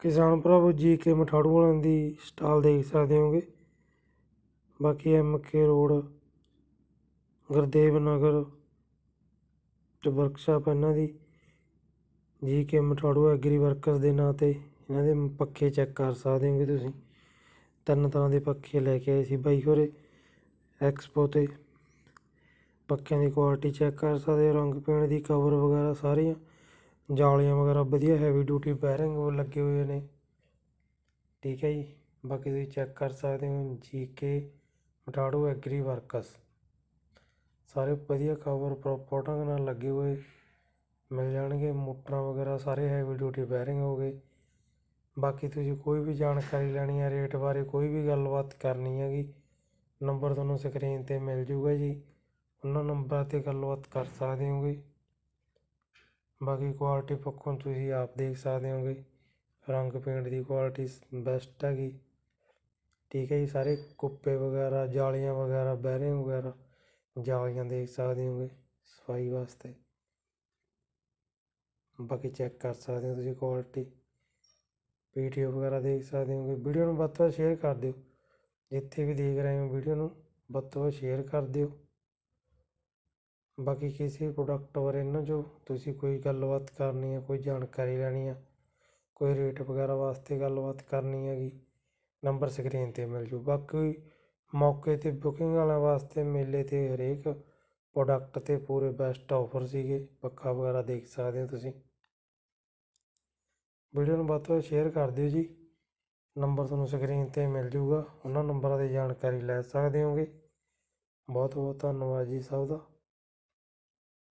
ਕਿਸਾਨ ਭਰਾਵੋ ਜੀ ਕੇ ਮਠਾੜੂ ਵਾਲਿਆਂ ਦੀ ਸਟਾਲ ਦੇਖ ਸਕਦੇ ਹੋਗੇ। ਬਾਕੀ M K road, Gurdev Nagar, ਤੇ ਵਰਕਸ਼ਾਪ ਇਹਨਾਂ ਦੀ। ਜੀ ਕੇ ਮਠਾੜੂ ਐਗਰੀ ਵਰਕਰਸ ਦੇ ਨਾਂ ਤੇ ਇਹਨਾਂ ਦੇ ਪੱਖੇ ਚੈੱਕ ਕਰ ਸਕਦੇ ਹੋਗੇ ਤੁਸੀਂ। ਤਿੰਨ ਤਰ੍ਹਾਂ ਦੇ ਪੱਖੇ ਲੈ ਕੇ ਆਏ ਸੀ ਬਾਈ ਹੋਰੇ ਐਕਸਪੋ ਤੇ। ਪੱਖਿਆਂ ਦੀ ਕੁਆਲਿਟੀ ਚੈੱਕ ਕਰ ਸਕਦੇ ਹੋ ਰੰਗ ਪੇਂਟ ਦੀ ਕਵਰ ਵਗੈਰਾ ਸਾਰੀਆਂ। ਜਾਲੀਆਂ ਵਗੈਰਾ ਵਧੀਆ ਹੈਵੀ ਡਿਊਟੀ ਬੈਰਿੰਗ ਉਹ ਲੱਗੇ ਹੋਏ ਨੇ। ਠੀਕ ਹੈ ਜੀ। ਬਾਕੀ ਤੁਸੀਂ ਚੈੱਕ ਕਰ ਸਕਦੇ ਹੋ ਜੀ ਕੇ ਮਟਾੜੂ ਐਗਰੀ ਵਰਕਸ ਸਾਰੇ ਵਧੀਆ ਕਵਰ ਪ੍ਰੋਪਰ ਢੰਗ ਨਾਲ ਲੱਗੇ ਹੋਏ। ਮਿਲ ਜਾਣਗੇ ਮੋਟਰਾਂ ਵਗੈਰਾ ਸਾਰੇ ਹੈਵੀ ਡਿਊਟੀ ਬੈਰਿੰਗ ਹੋ ਗਏ। ਬਾਕੀ ਤੁਸੀਂ ਕੋਈ ਵੀ ਜਾਣਕਾਰੀ ਲੈਣੀ ਹੈ ਰੇਟ ਬਾਰੇ ਕੋਈ ਵੀ ਗੱਲਬਾਤ ਕਰਨੀ ਹੈਗੀ ਨੰਬਰ ਤੁਹਾਨੂੰ ਸਕਰੀਨ ਤੇ ਮਿਲ ਜੂਗਾ ਜੀ। ਉਹਨਾਂ ਨੰਬਰਾਂ ਤੇ ਗੱਲਬਾਤ ਕਰ ਸਕਦੇ ਹੋਗੇ। ਬਾਕੀ ਕੁਆਲਿਟੀ ਪੱਖੋਂ ਤੁਸੀਂ ਆਪ ਦੇਖ ਸਕਦੇ ਹੋਗੇ। ਰੰਗ ਪੇਂਟ ਦੀ ਕੁਆਲਿਟੀ ਬੈਸਟ ਹੈਗੀ। ਠੀਕ ਹੈ ਜੀ, ਸਾਰੇ ਕੁੱਪੇ ਵਗੈਰਾ, ਜਾਲੀਆਂ ਵਗੈਰਾ ਬੈਰਿੰਗ ਵਗੈਰਾ ਜਾਲੀਆਂ ਦੇਖ ਸਕਦੇ ਹੋਗੇ ਸਫ਼ਾਈ ਵਾਸਤੇ। ਬਾਕੀ ਚੈੱਕ ਕਰ ਸਕਦੇ ਹੋ ਤੁਸੀਂ ਕੁਆਲਿਟੀ ਵੀਡੀਓ ਵਗੈਰਾ ਦੇਖ ਸਕਦੇ ਹੋਗੇ। ਵੀਡੀਓ ਨੂੰ ਵੱਧ ਤੋਂ ਵੱਧ ਸ਼ੇਅਰ ਕਰ ਦਿਓ। ਜਿੱਥੇ ਵੀ ਦੇਖ ਰਹੇ ਹੋ ਵੀਡੀਓ ਨੂੰ ਵੱਧ ਤੋਂ ਵੱਧ ਸ਼ੇਅਰ ਕਰ ਦਿਓ। ਬਾਕੀ ਕਿਸੇ ਪ੍ਰੋਡਕਟ ਬਾਰੇ ਨਾ ਜੋ ਤੁਸੀਂ ਕੋਈ ਗੱਲਬਾਤ ਕਰਨੀ ਹੈ ਕੋਈ ਜਾਣਕਾਰੀ ਲੈਣੀ ਆ, ਕੋਈ ਰੇਟ ਵਗੈਰਾ ਵਾਸਤੇ ਗੱਲਬਾਤ ਕਰਨੀ ਹੈਗੀ ਨੰਬਰ ਸਕਰੀਨ ਤੇ ਮਿਲ ਜੂ। ਬਾਕੀ ਮੌਕੇ ਤੇ ਬੁਕਿੰਗ ਵਾਲਿਆਂ ਵਾਸਤੇ ਮੇਲੇ ਤੇ ਹਰੇਕ ਪ੍ਰੋਡਕਟ ਤੇ ਪੂਰੇ ਬੈਸਟ ਆਫਰ ਸੀਗੇ ਪੱਖਾ ਵਗੈਰਾ ਦੇਖ ਸਕਦੇ ਹੋ ਤੁਸੀਂ। ਵੀਡੀਓ ਨੂੰ ਵੱਧ ਤੋਂ ਵੱਧ ਸ਼ੇਅਰ ਕਰ ਦਿਓ ਜੀ। ਨੰਬਰ ਤੁਹਾਨੂੰ ਸਕਰੀਨ ਤੇ ਮਿਲ ਜੂਗਾ, ਉਹਨਾਂ ਨੰਬਰਾਂ 'ਤੇ ਜਾਣਕਾਰੀ ਲੈ ਸਕਦੇ ਹੋਗੇ। ਬਹੁਤ ਬਹੁਤ ਧੰਨਵਾਦ ਜੀ ਸਭ ਦਾ।